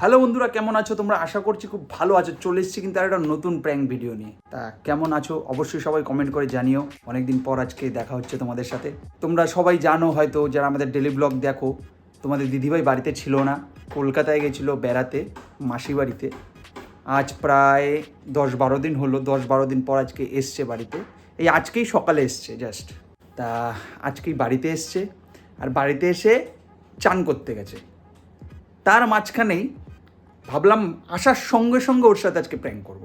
Hello বন্ধুরা, কেমন আছো তোমরা? আশা করছি খুব ভালো আছো। চলে এসেছি কিন্তু আর একটা নতুন প্র্যাঙ্ক ভিডিও নিয়ে। তা কেমন আছো? অবশ্যই সবাই কমেন্ট করে জানিও। অনেকদিন পর আজকে দেখা হচ্ছে তোমাদের সাথে। তোমরা সবাই জানো হয়তো, যারা আমাদের ডেলি ব্লগ দেখো, তোমাদের দিদিভাই বাড়িতে ছিল না। কলকাতায় গেছিল বেড়াতে, মাসি বাড়িতে। আজ প্রায় দশ বারো দিন হলো, দশ বারো দিন পর আজকে এসছে বাড়িতে। এই আজকেই সকালে এসছে জাস্ট তা আজকেই বাড়িতে এসছে। আর বাড়িতে এসে চান করতে গেছে। তার মাঝখানেই ভাবলাম আসার সঙ্গে সঙ্গে ওর সাথে আজকে প্র্যাঙ্ক করব।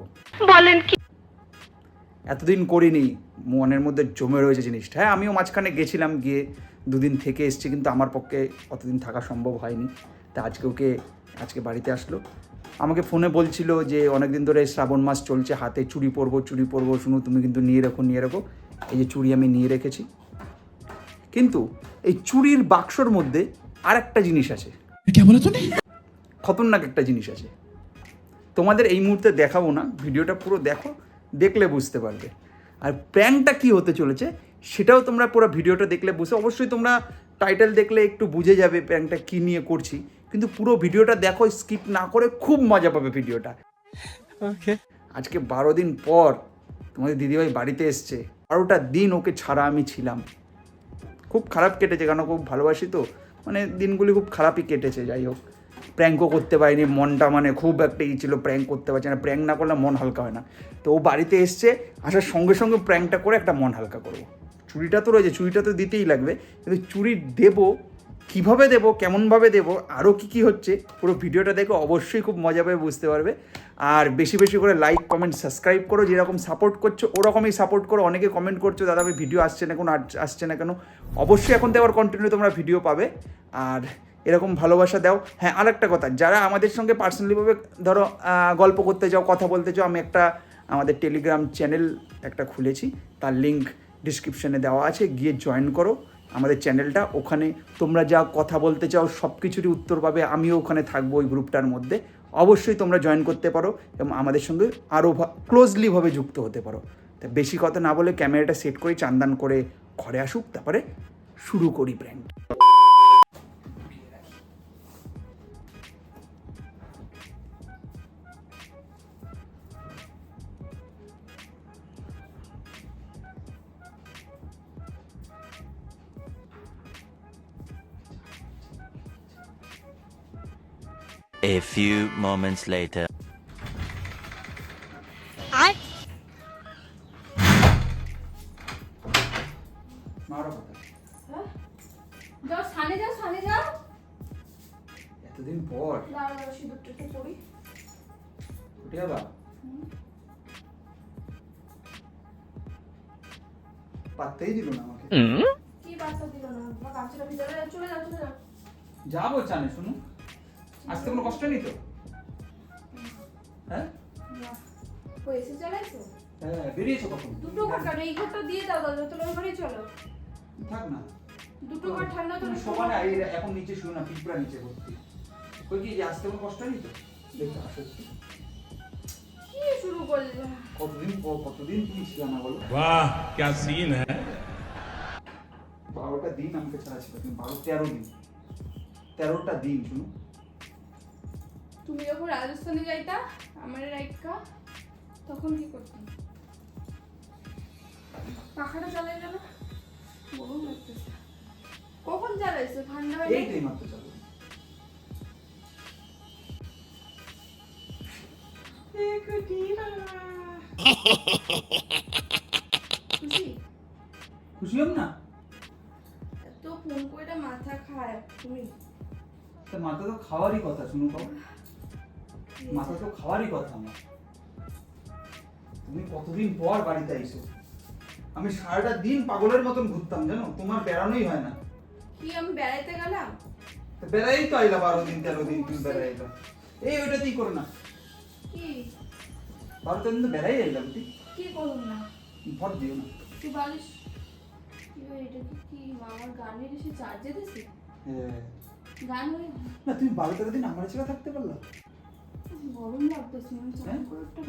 বলেন কি? এতদিন করিনি মনের মধ্যে জমে রয়েছে জিনিসটা। হ্যাঁ আমিও মাঝখানে গেছিলাম গিয়ে দুদিন থেকে এসেছি কিন্তু আমার পক্ষে অতদিন থাকা সম্ভব হয়নি। তা আজকে ওকে আজকে বাড়িতে আসলো। আমাকে ফোনে বলছিল যে অনেকদিন ধরে শ্রাবণ মাস চলছে হাতে চুড়ি পরবো চুড়ি পরবো শুনো তুমি কিন্তু নিয়ে রাখো নিয়ে রাখো। এই যে চুড়ি আমি নিয়ে রেখেছি। কিন্তু এই চুড়ির বাক্সর মধ্যে আর একটা জিনিস আছে। খতরনাক একটা জিনিস আছে। তোমাদের এই মুহূর্তে দেখাবো না ভিডিওটা পুরো দেখো দেখলে বুঝতে পারবে। আর প্র্যাঙ্কটা কি হতে চলেছে সেটাও তোমরা পুরো ভিডিওটা দেখলে বুঝে অবশ্যই তোমরা টাইটেল দেখলে একটু বুঝে যাবে প্র্যাঙ্কটা কী নিয়ে করছি। কিন্তু পুরো ভিডিওটা দেখো স্কিপ না করে খুব মজা পাবে ভিডিওটা। আজকে বারো দিন পর তোমাদের দিদিভাই বাড়িতে এসছে। বারোটা দিন ওকে ছাড়া আমি ছিলাম। খুব খারাপ কেটেছে কেন? খুব ভালোবাসি তো। মানে দিনগুলি খুব খারাপই কেটেছে, যাই হোক। প্র্যাঙ্কও করতে পারিনি, মনটা মানে খুব একটা ই ছিল, প্র্যাঙ্ক করতে পারছে না। প্র্যাঙ্ক না করলে মন হালকা হয় না। তো ও বাড়িতে এসছে, আসার সঙ্গে সঙ্গে প্র্যাঙ্কটা করে একটা মন হালকা করব। চুরিটা তো রয়েছে চুরিটা তো দিতেই লাগবে, কিন্তু চুরি দেবো, কীভাবে দেবো, কেমনভাবে দেবো, আরও কী কী হচ্ছে, পুরো ভিডিওটা দেখে অবশ্যই খুব মজা পাবে বুঝতে পারবে। আর বেশি বেশি করে লাইক কমেন্ট সাবস্ক্রাইব করো, যেরকম সাপোর্ট করছ, ওরকমই সাপোর্ট করো। অনেকে কমেন্ট করছ, দাদা ভাই ভিডিও আসছে না কোনো আসছে না কেন? অবশ্যই এখন তো আবার কন্টিনিউ তোমরা ভিডিও পাবে। আর এরকম ভালোবাসা দাও। হ্যাঁ আরেকটা কথা, যারা আমাদের সঙ্গে পার্সোনালিভাবে ধরো গল্প করতে চাও, কথা বলতে চাও, আমি একটা আমাদের টেলিগ্রাম চ্যানেল একটা খুলেছি। তার লিঙ্ক ডিসক্রিপশনে দেওয়া আছে, গিয়ে জয়েন করো। আমাদের চ্যানেলটা ওখানে তোমরা যা কথা বলতে চাও সব কিছুরই উত্তর পাবে। আমিও ওখানে থাকব ওই গ্রুপটার মধ্যে। অবশ্যই তোমরা জয়েন করতে পারো এবং আমাদের সঙ্গে আরও ক্লোজলিভাবে যুক্ত হতে পারো। তা বেশি কথা না বলে ক্যামেরাটা সেট করে চান্দান করে ঘরে আসুক তারপরে শুরু করি prank A few moments later. এসে চালাইছো হ্যাঁ বেরিয়েছো কখন দুটো ঘর কারণ এই ঘরটা দিয়ে দাও দাদা তোর ওই ঘরেই চলো থাক না দুটো ঘর ঠান্ডা তো তুমি সকালে আই এখন নিচে শুনো না পিঁপড়া নিচে ভর্তি কই কি যে আসতে কোনো কষ্ট নেই তো দেখো আসো কি শুরু করলে কতদিন পর কতদিন তুমি ছিল না বলো वाह क्या सीन है বারোটা দিন আমাকে ছাড়া ছিল তুমি বারো তেরো দিন তেরোটা দিন শুনো তুমি যখন রাজস্থানে যাইতা আমার রাইকা তখন কি করতাম পাখাটা চালাই গেল গরম লাগতেছে কখন চালাইছো ঠান্ডা হয়ে এইটাই মাত্র চালু খুশি খুশি হম না এত ফোন করে মাথা খায় তুমি তা মাথা তো খাওয়ারই কথা শুনো তো মাথা তো খাওয়ারই কথা আমার তুমি কতদিন পর বাড়িতে আইছো? আমি সারাটা দিন পাগলের মতন ঘুরতাম জানো? তোমার বেড়ানোই হয় না। কি আমি বেড়াইতে গেলাম? বেড়াই তো আইলা বারো দিন তেরো দিন তুমি বেড়াই এই ওইটাতেই করো না। কি? বারো তেরো দিন তো বেড়াই এলাম তুই কি করুন না? ভর দিও না। তুই বালিশ। কি হয়, এটা কি কি আমার গানের এসে চার্জে দিছি? হ্যাঁ। গান হয়ে না তুমি বারো তেরো দিন আমার ছেলে থাকতে পারলা? গরম লাগতেছে আমি চাপ হ্যাঁ? করে একটা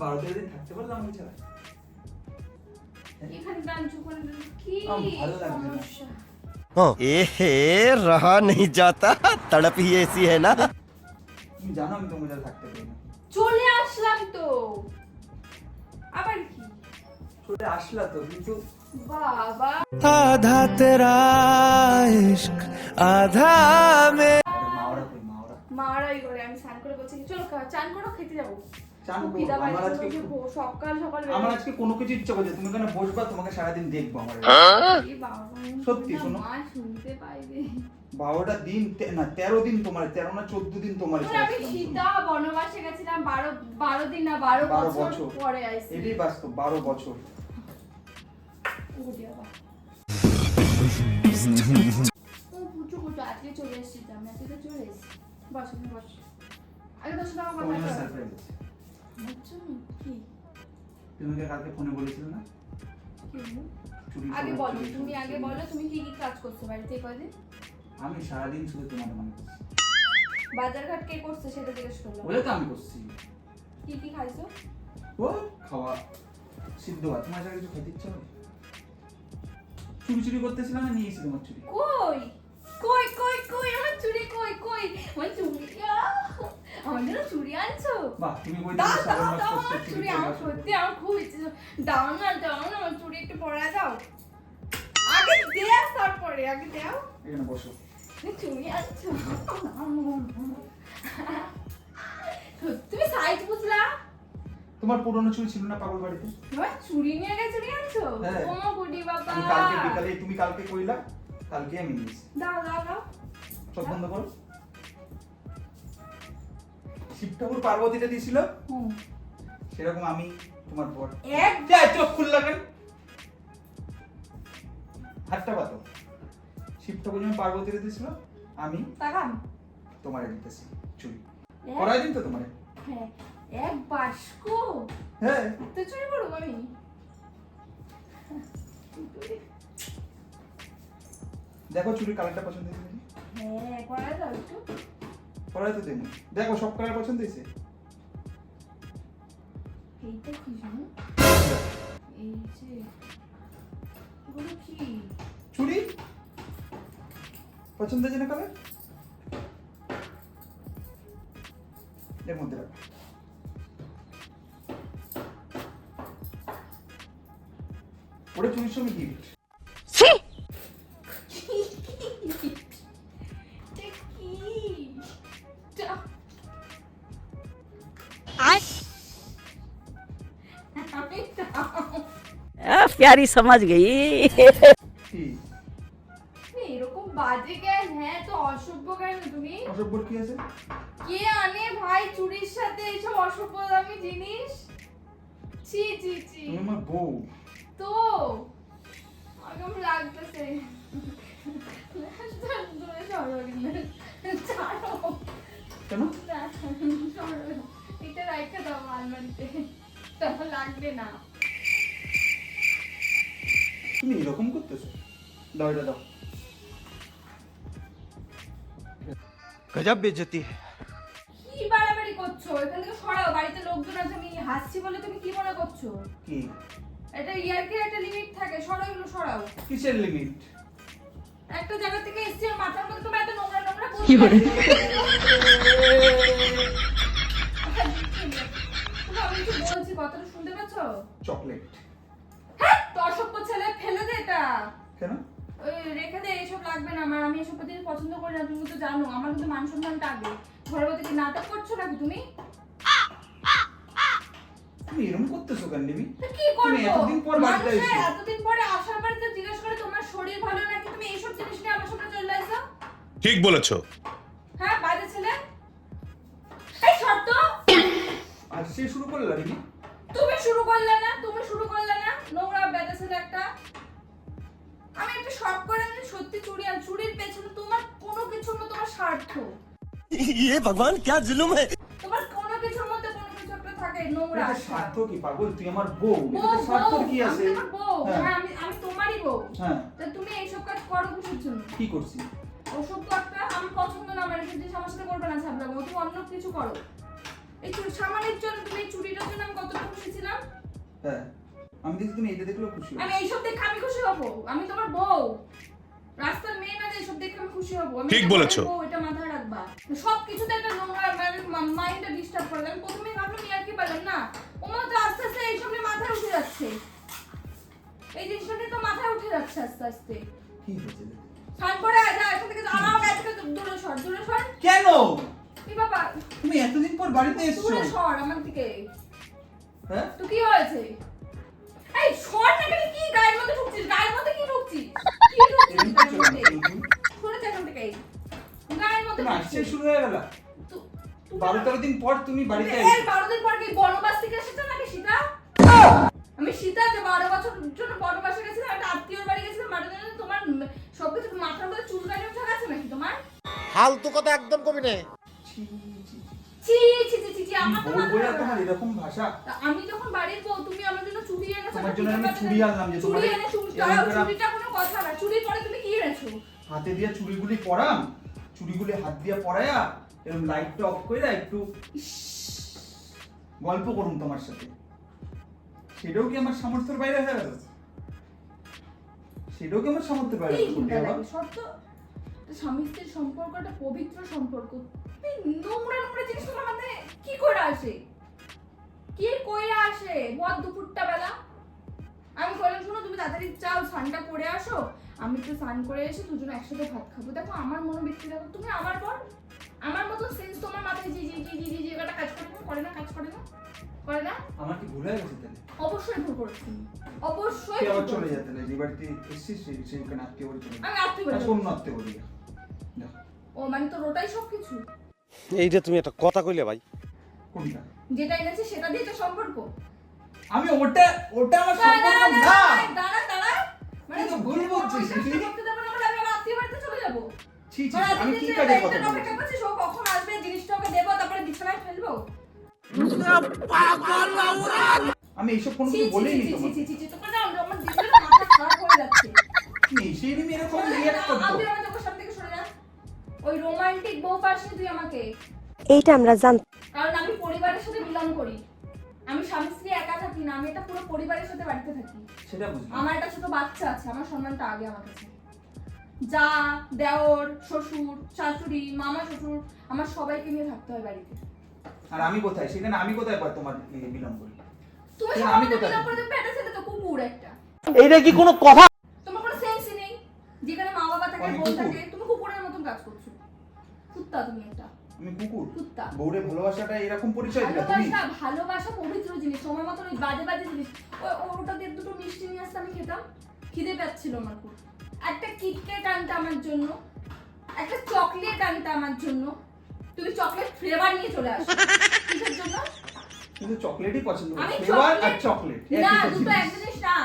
বারো তেরো দিন থাকতে পারলাম আমি ছাড়া। এখানে নেই যাতা তড়প ही ऐसी है ना জানো আমি তোমাদের থাকতে পারি না। চলে আসলাম তো। আবার কি? চলে আসলা তো কিন্তু বাবা। আধা আধা মে মারাই করে আমি করে বলছি চলো চান খেতে যাব। আমার আজকে কোনো কিছু ইচ্ছা করছে তুমি বসবা? তোমাকে সারাদিন দেখব আমার। সত্যি শোনো। শুনতে পাইবে বারোটা দিন না তেরো দিন তোমার তেরো না চোদ্দ দিন তোমার আমি সীতা বনবাসে গেছিলাম বারো বারো দিন না বারো বছর। পরে আইসি। এটাই বাস্তব বারো বছর। চলে এসেছি চলে এসেছি। বসো, আগে বসো, কথা? কি? তুমি কালকে ফোনে বলেছিলে না? কি আগে বলো তুমি আগে বলো তুমি কি কি কাজ করছ বাড়িতে কদিন আমি সারাদিন শুধু তোমার মনে করছি। বাজার ঘাট কে করছে সেটা জিজ্ঞেস করলাম বলে তো আমি করছি। কি কি খাইছো? ও খাওয়া সিদ্ধ ভাত। তোমার সাথে কিছু খেতে ইচ্ছা হবে? চুরি চুরি করতেছিলাম না নিয়েছি তোমার চুরি। কই? কই কই কই? আমার চুড়ি কই কই? আমার চুড়ি আহ! আমার জন্য চুড়ি আনছো? বাহ তুমি বই দাও দাও দাও আমার চুরি আমার সত্যি আমার খুব ইচ্ছে। দাও না দাও না আমার চুড়ি একটু পরা দাও আগে দেও তারপরে আগে দেও এখানে বসো। তুমি চুড়ি আনছো তুমি সাইজ বুঝলা তোমার পুরনো চুরি ছিল না পাগল বাড়িতে? তোমার চুড়ি নিয়ে গেছে আনছো। ও গুডি বাবা কালকে বিকালে তুমি কালকে কইলা কালকে আমি নিয়েছি দাও দাও দাও চোখ বন্ধ করো। শিব ঠাকুর পার্বতীটা দিয়েছিল হুম সেরকম আমি তোমার পর এক চোখ খুললা কেন? হাতটা পাতো আমি তাকান। তোমারে দিতেছি চুরি। করাই দিন তো তোমারে। হ্যাঁ এক বাস্ক। হ্যাঁ। চুরি করব আমি দেখো চুরি কালারটা পছন্দ হয়েছে হ্যাঁ যাও একটু। তো দেবো। দেখো সব কালার পছন্দ হয়েছে? এইটা কি জানো? এই যে কি? চুরি? পছন্দ হয়েছে না কালার এর মধ্যে রাখো ওটা চুরির সঙ্গে গিফট এটা কি এটা- আমি দাও। आ, प्यारी समझ गई তুমি এরকম করতেছ? দাও দাও। গজব বেজতি কি বাড়াবাড়ি করছ? এখান থেকে সরাও বাড়িতে লোকজন আছে আমি হাসছি বলে তুমি কি মনে করছ? কি? এটা ইয়ারকে একটা লিমিট থাকে সরাও এগুলো সরাও। কিসের লিমিট একটা জায়গা থেকে এসছি আর মাথার মধ্যে তো এত নোংরা নোংরা কি কথাটা শুনতে পাচ্ছ চকলেট। হ্যাঁ অসভ্য ছেলে ফেলে দে এটা। কেন? ওই রেখে দে এসব লাগবে না আমার আমি এসব জিনিস পছন্দ করি না তুমি তো জানো আমার কিন্তু মান সম্মানটা আগে। ঘরের মধ্যে কি নাটক করছ নাকি তুমি? তুমি এরকম করতেছো কেন নিবি কি করব? এতদিন পর বাড়িতে এসেছ। এতদিন পরে আসার পরে তো জিজ্ঞেস করে তোমার শরীর ভালো নাকি? তুমি এইসব জিনিস নিয়ে আমার সামনে চলে আসো ঠিক বলেছ। হ্যাঁ বাইরে ছেলে। এই শর্ত। আর সে শুরু করল তুমি শুরু করলে না তুমি শুরু করলে না নোংরা বেদা ছেলে একটা আমি একটা শখ করে আমি সত্যি চুরি আর চুরির পেছনে তোমার কোনো কিছুর মধ্যে তোমার স্বার্থ ये भगवान क्या जुल्म है তোমার কোনো কিছুর মধ্যে কোনো কিছু একটা থাকে নোংরা এটা স্বার্থ কি পাগল তুই আমার বউ বউ, এটা স্বার্থ বউ, কি আছে আমি তোমার বউ হ্যাঁ। হ্যাঁ আমি আমি তোমারই বউ হ্যাঁ তা তুমি এইসব কাজ করো কিসের জন্য কি করছি ওসব তো একটা আমার পছন্দ না আমার এসব জিনিস আমার সাথে করবে না ছাবলা তুমি অন্য কিছু করো এই চুড়ি সামানের জন্য তুমি আমি হ্যাঁ আমি দেখছি তুমি এটা দেখলেও খুশি আমি এইসব দেখে আমি খুশি হব। আমি তোমার বউ। রাস্তার মেয়ে না এইসব দেখে আমি খুশি হব। আমি ঠিক বলেছ। এটা মাথায় রাখবা। সব একটা নোংরা মানে মাইন্ডটা ডিস্টার্ব করলে আমি প্রথমে ভাবলাম ইয়ার কি পারলাম? না ওমা তো আস্তে আস্তে এইসব নিয়ে মাথায় উঠে যাচ্ছে। এই জিনিসটা নিয়ে তো মাথায় উঠে যাচ্ছে আস্তে আস্তে। কি হয়েছে? করে এখান থেকে আমার গায়ে থেকে দূরে সর দূরে সর। কেন? তুমি এতদিন পর বাড়িতে এসছো। দূরে সর আমার দিকে। হ্যাঁ? তো কি হয়েছে? এই সর না কেন? কি গায়ের মধ্যে ঢুকছিস? গায়ের মধ্যে কি ঢুকছিস? কি ঢুকছিস সরে যা এখান থেকে গায়ের মধ্যে আসছে শুরু হয়ে গেল। বারো তেরো দিন পর তুমি বাড়িতে এসছো। বারো দিন পর কি বনবাস থেকে এসেছ নাকি সীতা? আমি সীতা যে বারো বছর জন্য বনবাসে গেছিলাম একটা আত্মীয়র বাড়ি গেছিলাম বারো দিন তোমার সবকিছু মাথার মধ্যে চুলকানি উঠে গেছে নাকি তোমার? ফালতু কথা একদম কবি নে। ছি, ছি, ছি। ছি ছি ছি ছি ছি আমার তো বউ মাথা বইয়া খারাপ। তোমার এরকম ভাষা। আমি যখন বাড়ির বউ তুমি আমার জন্য চুড়ি এনেছো তোমার জন্য আমি চুড়ি আনলাম যে তোমার চুড়ি এরকম চুড়িটা কোনো কথা না। চুড়ির পরে তুমি কি এনেছো? হাতে দিয়ে চুড়িগুলি পরাম চুড়িগুলি হাত দিয়ে পরায়া এরকম লাইটটা অফ করে একটু গল্প করুন তোমার সাথে। সেটাও কি আমার সামর্থ্যের বাইরে হয়ে গেল? সেটাও কি আমার সামর্থ্যের বাইরে স্বামী স্ত্রীর সম্পর্ক একটা পবিত্র সম্পর্ক। নোংরা নোংরা জিনিস তোমার মধ্যে কি করে আসে? কি কইরা আসে? বদ দুপুরটা বেলা। আমি বললাম শোনো তুমি তাড়াতাড়ি চাও স্নানটা করে আসো। আমি তো স্নান করে এসে দুজনে একসাথে ভাত খাব। দেখো আমার মনোবৃত্তি দেখো তুমি আমার পর আমার মতো সেন্স তোমার মাথায় জি জি জি জি জি এটা কাজ করে না? করে না কাজ করে না? করে না? আমার কি ভুল হয়ে গেছে তাহলে? অবশ্যই ভুল করেছি। অবশ্যই ভুল চলে। যেতে যে বাড়িতে এসছিস সেই- সেইখানে আত্মীয় বাড়ি চলে আমি আত্মীয় বাড়ি শোন আত্মীয় বাড়ি। ও মানে তোর ওটাই সব কিছু এইটা তুমি একটা কথা কইলে ভাই যেটা এনেছে সেটা দিয়ে তো সম্পর্ক আমি ওটা ওটা আমার সম্পর্ক না দাঁড়া দাঁড়া মানে তো ভুল বলছিস, তুই। করতে দেবো না আমি আমার আত্মীয় বাড়িতে চলে যাব ছি ছি মানে আমি কি কাজে কথা বলছি ও কখন আসবে জিনিসটা ওকে দেবো তারপরে বিছানায় ফেলব আমি এইসব কোনো ছি, কিছু ছি, বলিনি ছি, ছি, তোমার ছি, ছি, ছি, তোকে না আমার দিদির মাথা খারাপ হয়ে যাচ্ছে তুমি এসেই তুমি এরকম শোন না, ওই রোমান্টিক বউ পাসনি তুই আমাকে। এইটা আমরা জানতাম। কারণ আমি পরিবারের সাথে বিলং করি। আমি স্বামী স্ত্রী একা থাকি না আমি এটা পুরো পরিবারের সাথে বাড়িতে থাকি। সেটা বুঝলাম। আমার একটা ছোট বাচ্চা আছে আমার সম্মানটা আগে আমার কাছে। যা দেওর শ্বশুর শাশুড়ি মামা শ্বশুর আমার সবাইকে নিয়ে থাকতে হয় বাড়িতে। আর আমি কোথায়? সেখানে আমি কোথায় পাই তোমার বিলম্ব করি? তুমি আমি কোথায়? বিলং করে পেটে ছেলে তো কুকুর একটা। এইটা কি কোনো কথা? তোমার কোনো সেন্সই নেই? যেখানে মা বাবা থাকে বোন থাকে তুমি কুকুরের মতন কাজ করছ কুত্তা তুমি একটা আমি কুকুর? কুত্তা। বউরে ভালোবাসাটা এরকম পরিচয় দিলা তুমি? ভালোবাসা ভালোবাসা পবিত্র জিনিস। সময় মতন ওই বাজে বাজে জিনিস। ওই ওটা দিয়ে দুটো মিষ্টি নিয়ে আসতে আমি খেতাম। খিদে পাচ্ছিল আমার খুব। একটা কিটকেট আনতে আমার জন্য একটা চকলেট আনতে আমার জন্য। তুমি চকলেট ফ্লেভার নিয়ে চলে আসো। কিসের জন্য? কিন্তু চকলেটই পছন্দ করি। আমি ফ্লেভার আর চকলেট না দুটো এক জিনিস। জিনিস না।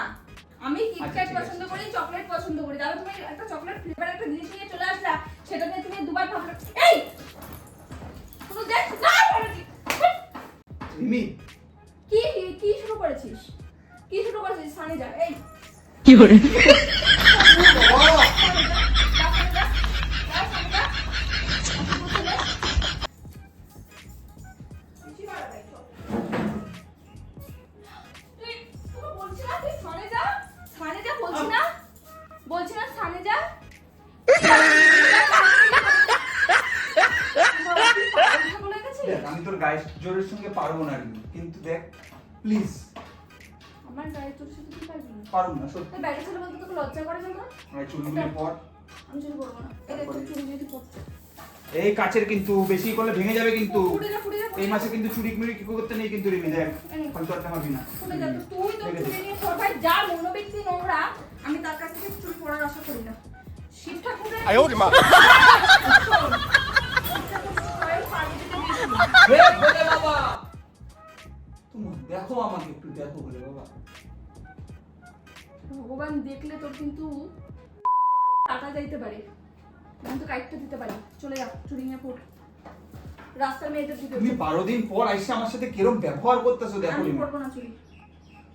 আমি কিটক্যাট পছন্দ করি চকলেট পছন্দ করি। তাহলে তুমি একটা চকলেট ফ্লেভার একটা জিনিস নিয়ে চলে আসলা। সেটা নিয়ে তুমি দুবার ভাবলে। এই! শুধু দেখ না বলেছি। রিমি। কি কি শুরু করেছিস? কি শুরু করেছিস? সানি যা এই বাবা! বলছি প্লিজ আমার গায়ে তোর সাথে কি পারবি না? পারব না সত্যি তুই বাইরে ছেলে বলতে তোকে লজ্জা করে না? আমার চুলগুলি পর। আমি চুরি করব না। এটা একটু চুরি যদি করতে এই কাছের কিন্তু বেশি করলে ভেঙে যাবে কিন্তু। এই মাসে কিন্তু চুরি মুড়ি কি করতে নেই কিন্তু রিমি দেখ। ফালতু একটা মারবি না তুই তো চুরি নিয়ে সর ভাই যা মনোবৃত্তি নোংরা আমি তার কাছ থেকে চুরি করার আশা করি না। শিব ঠাকুরের আয় ওরে মা। হে বাবা দেখো আমাকে একটু দেখো ভোলে বাবা। ভগবান দেখলে তোর কিন্তু কাটা যাইতে পারে। আমি তো কাইটটা দিতে পারি। চলে যা চুরি নিয়ে ফুট রাস্তার মেয়েদের দিকে তুমি বারো দিন পর আইসে আমার সাথে কিরম ব্যবহার করতেছো দেখো আমি করব না চুরি।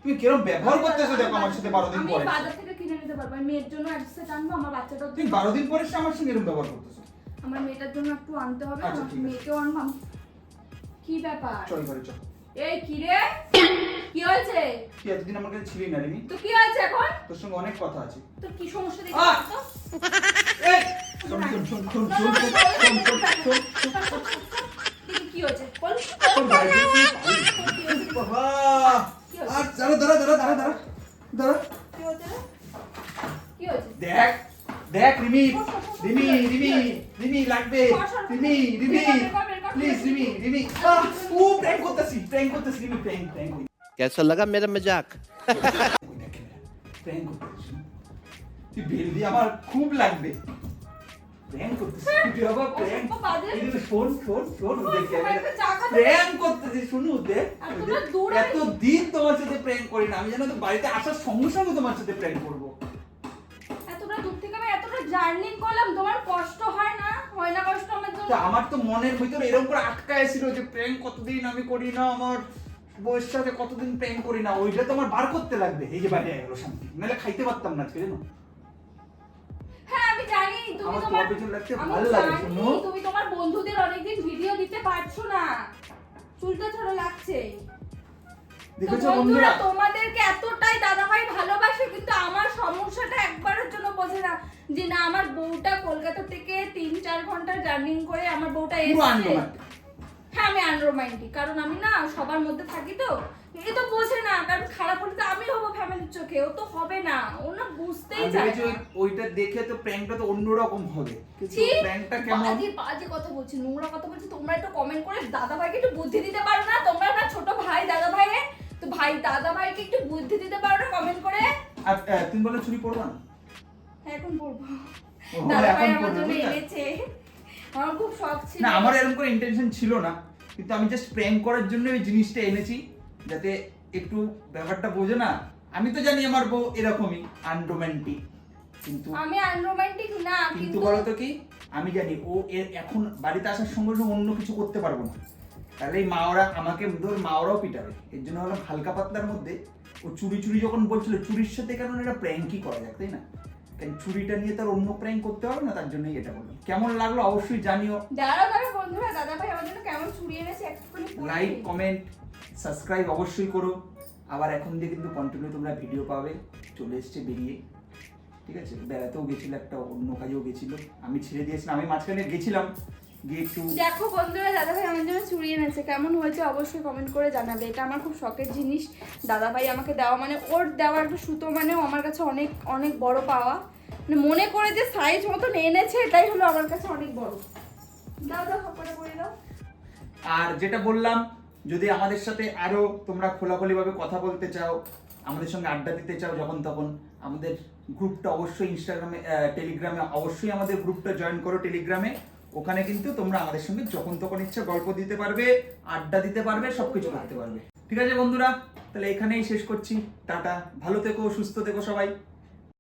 তুমি কিরম ব্যবহার করতেছো দেখো আমার সাথে বারো দিন আমি বাজার থেকে কিনে নিতে পারব। আমি মেয়ের জন্য এক আনব আমার বাচ্চাটাও তুমি বারো দিন পরে আমার সঙ্গে এরম ব্যবহার করতেছো। আমার মেয়েটার জন্য একটু আনতে হবে আচ্ছা, আমার মেয়েকেও আনব। কি কি ব্যাপার? চল ঘরে চল। এই কি রে? কি হয়েছে তুই এতদিন আমার কাছে ছিলি না রিমি তো কি হয়েছে এখন তোর সঙ্গে অনেক কথা আছে তোর কি সমস্যা তো এই শোন শোন শোন শোন শোন শোন শোন শোন শোন শোন দেখি কি হয়েছে বল তোর বাড়িতে তুই পাবি। বাবা আর দাঁড়া দাঁড়া দাঁড়া দাঁড়া দাঁড়া দাঁড়া কি হয়েছে কি হয়েছে দেখ দেখ রিমি রিমি রিমি রিমি লাগবে রিমি রিমি প্লিজ রিমি রিমি আহ, ও প্র্যাঙ্ক করতেছি প্র্যাঙ্ক করতেছি রিমি প্র্যাঙ্ক প্র্যাঙ্ক कैसा लगा मेरा मजाक প্র্যাঙ্ক করতেছি তুই বেল দিয়ে আমার খুব লাগবে প্র্যাঙ্ক করতেছি তুই আবার প্র্যাঙ্ক অসভ্য বাজে। এই যে শোন শোন শোন তোর ওদের সবাই একটা চা খাতে প্র্যাঙ্ক করতেছি শুনু ওদের আর তোমরা দূরে- এত দিন তোমার সাথে প্র্যাঙ্ক করি না আমি জানো তো বাড়িতে আসার সঙ্গে সঙ্গে তোমার সাথে প্র্যাঙ্ক করবো এতটা দূর থেকে আমি এতটা জার্নি করলাম তোমার কষ্ট হয় না হয় না কষ্ট আমার জন্য তো আমার তো মনের ভিতরে এরকম করে আটকায় ছিল যে প্র্যাঙ্ক কতদিন আমি করি না আমার বউয়ের সাথে কতদিন প্র্যাঙ্ক করি না ওইটা তো আমার বার করতে লাগবে। এই যে বাইরে গেলো শান্তি। নাহলে খাইতে পারতাম না আজকে জানো? হ্যাঁ আমি জানি তুমি আমার তোমার তোমার পেছনে লাগতে ভালো লাগে, জানি, তুমি তোমার বন্ধুদের অনেকদিন ভিডিও দিতে পারছ না। চুলটা ছাড়া লাগছে। দেখেছ বন্ধুরা বন্ধুরা? তোমাদেরকে এতটাই দাদাভাই ভালোবাসে কিন্তু আমার সমস্যাটা একবারের জন্য বোঝে না। যে না আমার বউটা কলকাতা থেকে তিন চার ঘণ্টা জার্নি করে আমার বউটা এসেছে। হ্যাঁ আমি আনরোমান্টিক কারণ আমি না সবার মধ্যে থাকি তো। এ তো বোঝে না কারণ খারাপ হলে তো আমি হব ফ্যামিলির চোখে। ও তো হবে না ও না বুঝতেই চায় না। ওইটা দেখে তো প্র্যাঙ্কটা তো অন্যরকম হবে। কিন্তু প্র্যাঙ্কটা কেমন? বাজে বাজে কথা বলছি নোংরা কথা বলছি। তোমরা একটু কমেন্ট করে দাদা ভাইকে একটু বুদ্ধি দিতে পারো না? তোমরা না ছোট ভাই দাদা ভাই তো ভাই দাদা ভাইকে একটু বুদ্ধি দিতে পারো না কমেন্ট করে? আর তুমি বলে চুরি করবা না? হ্যাঁ, এখন বলব দাদা ভাই আমার জন্য এনেছে। আমার খুব শখ ছিল। না আমার এরকম করে ইন্টেনশন ছিল না। কিন্তু আমি জাস্ট প্র্যাঙ্ক করার জন্য ওই জিনিসটা এনেছি যাতে একটু ব্যাপারটা বোঝে না। আমি তো জানি আমার বউ এরকমই আনরোম্যান্টিক কিন্তু আমি আনরোমান্টিক না কিন্তু বলো তো কি আমি জানি ও এর এখন বাড়িতে আসার সঙ্গে সঙ্গে অন্য কিছু করতে পারব না। তাহলে এই মা ওরা আমাকে ধর মা ওরাও পিটাবে। এর জন্য হলাম হালকা পাতলার মধ্যে ও চুরি চুরি যখন বলছিল চুরির সাথে কেন এটা প্র্যাঙ্কই করা যাক তাই না? কারণ চুরিটা নিয়ে তার অন্য প্র্যাং করতে হবে না তার জন্যই এটা বললাম কেমন লাগল অবশ্যই জানিও। দাঁড়াও দাঁড়াও বন্ধুরা দাদা ভাই আমার জন্য কেমন ছুরি এনেছে একটুখানি লাইক কমেন্ট সাবস্ক্রাইব অবশ্যই করো। আবার এখন দিয়ে কিন্তু কন্টিনিউ তোমরা ভিডিও পাবে। চলে এসছে বেরিয়ে। ঠিক আছে? বেড়াতেও গেছিল একটা অন্য কাজেও গেছিল। আমি ছেড়ে দিয়েছিলাম আমি মাঝখানে গেছিলাম। দেখো বন্ধুরা দাদা ভাই আমার জন্য চুরি এনেছে। কেমন হয়েছে অবশ্যই কমেন্ট করে জানাবে। এটা আমার খুব শখের জিনিস। দাদা ভাই আমাকে দেওয়া মানে ওর দেওয়া একটা সুতো মানেও আমার কাছে অনেক অনেক বড় পাওয়া। মানে মনে করে যে সাইজ মতন এনেছে এটাই হলো আমার কাছে অনেক বড়। দাও দাও করে দাও। আর যেটা বললাম যদি আমাদের সাথে আরও তোমরা খোলাখুলিভাবে কথা বলতে চাও আমাদের সঙ্গে আড্ডা দিতে চাও যখন তখন আমাদের গ্রুপটা অবশ্যই ইনস্টাগ্রামে টেলিগ্রামে অবশ্যই আমাদের গ্রুপটা জয়েন করো টেলিগ্রামে ওখানে কিন্তু তোমরা আমাদের সঙ্গে যখন তখন ইচ্ছা গল্প দিতে পারবে, আড্ডা দিতে পারবে, সবকিছু করতে পারবে। ঠিক আছে বন্ধুরা, তাহলে এখানেই শেষ করছি। টাটা। ভালো থেকো, সুস্থ থেকো সবাই।